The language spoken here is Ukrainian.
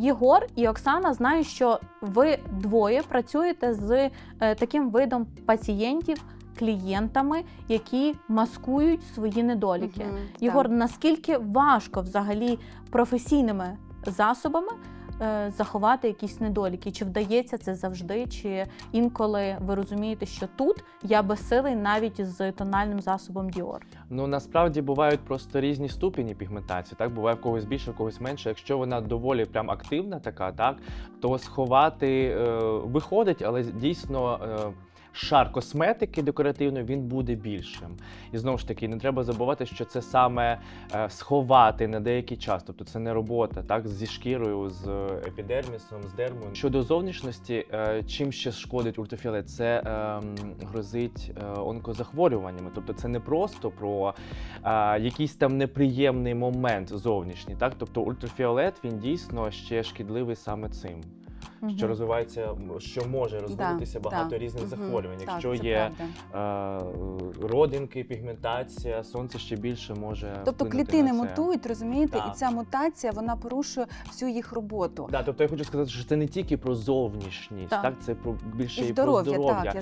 Єгор і Оксана знаю, що ви двоє працюєте з е, таким видом пацієнтів, клієнтами, які маскують свої недоліки. Єгор, угу, наскільки важко взагалі професійними засобами заховати якісь недоліки? Чи вдається це завжди? Чи інколи ви розумієте, що тут я безсилий навіть з тональним засобом Dior? Ну насправді бувають просто різні ступені пігментації. Так буває в когось більше, в когось менше. Якщо вона доволі прям активна, така, так то сховати е, виходить, але дійсно. Е, Шар косметики декоративної він буде більшим. І знову ж таки, не треба забувати, що це саме е, сховати на деякий час. Тобто це не робота так зі шкірою, з епідермісом, з дермою. Щодо зовнішності, е, чим ще шкодить ультрафіолет, це ем, грозить е, онкозахворюваннями. Тобто це не просто про якийсь там неприємний момент зовнішній. Так, тобто ультрафіолет він дійсно ще шкідливий саме цим. Мгм. Що розвивається, що може розвинутися Да, багато да. різних угу. захворювань. так, Якщо є е, родинки, пігментація, сонце ще більше може. Тобто клітини мутують, розумієте, і ця мутація вона порушує всю їх роботу. Да, тобто я хочу сказати, що це не тільки про зовнішність, Так. так, це про більше І і, про здоров'я,